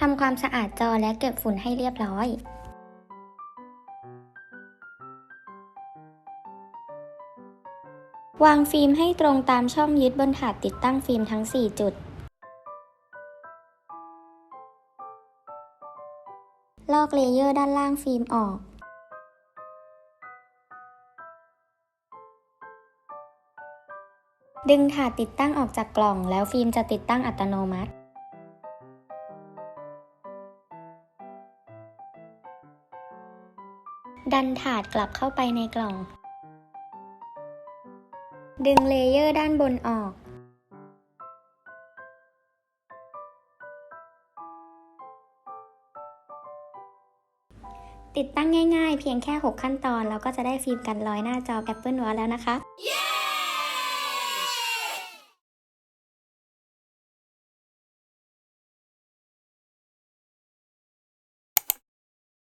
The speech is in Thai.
ทำความสะอาดจอและเก็บฝุ่นให้เรียบร้อย วางฟิล์มให้ตรงตามช่องยึดบนถาดติดตั้งฟิล์มทั้ง 4 จุด ลอกเลเยอร์ด้านล่างฟิล์มออกดึงถาดติดตั้งออกจากกล่องแล้วฟิล์มจะติดตั้งอัตโนมัติ ดันถาดกลับเข้าไปในกล่อง ดึงเลเยอร์ด้านบนออก ติดตั้งง่ายๆ เพียงแค่ 6 ขั้นตอน แล้วก็จะได้ฟิล์มกันรอยหน้าจอ Apple Watch แล้วนะคะ